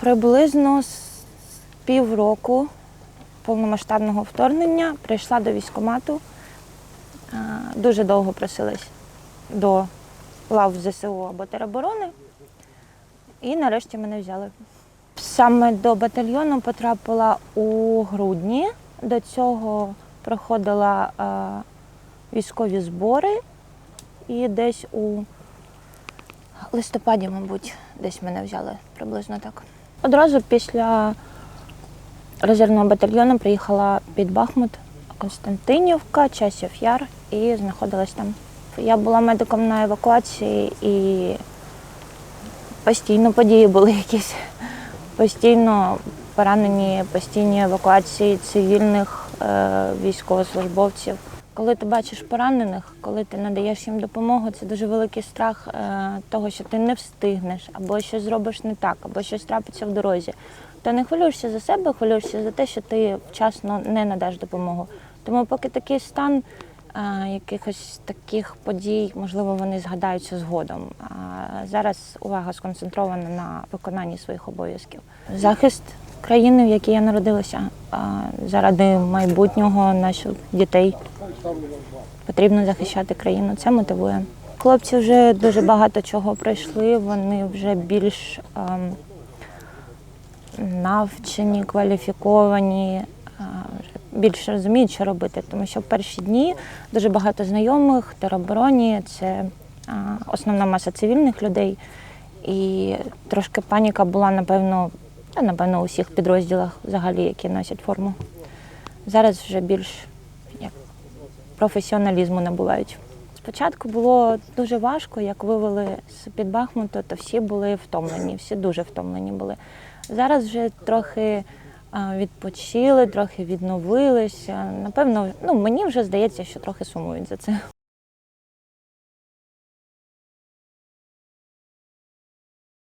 Приблизно з півроку повномасштабного вторгнення прийшла до військкомату. Е, Дуже довго просилась до лав ЗСУ або тероборони. І нарешті мене взяли. Саме до батальйону потрапила у грудні. До цього проходила е, військові збори і десь у листопаді, мабуть, десь мене взяли приблизно так. Одразу після резервного батальйону приїхала під Бахмут, Константинівка, Часів Яр і знаходилась там. Я була медиком на евакуації і постійно події були якісь. Постійно поранені, постійні евакуації цивільних е, військовослужбовців. Коли ти бачиш поранених, коли ти надаєш їм допомогу, це дуже великий страх е, того, що ти не встигнеш, або щось зробиш не так, або щось трапиться в дорозі. Ти не хвилюєшся за себе, хвилюєшся за те, що ти вчасно не надаш допомогу. Тому поки такий стан якихось таких подій, можливо, вони згадаються згодом. А зараз увага сконцентрована на виконанні своїх обов'язків. Захист країни, в якій я народилася, заради майбутнього наших дітей. Потрібно захищати країну. Це мотивує. Хлопці вже дуже багато чого пройшли. Вони вже більш ем, навчені, кваліфіковані, більше розуміють, що робити. Тому що в перші дні дуже багато знайомих, теробороні це основна маса цивільних людей. І трошки паніка була, напевно, та, напевно, у всіх підрозділах взагалі, які носять форму. Зараз вже більш як професіоналізму набувають. Спочатку було дуже важко, як вивели з під Бахмуту, то всі були втомлені, всі дуже втомлені були. Зараз вже трохи відпочили, трохи відновилися. Напевно, ну мені вже здається, що трохи сумують за це.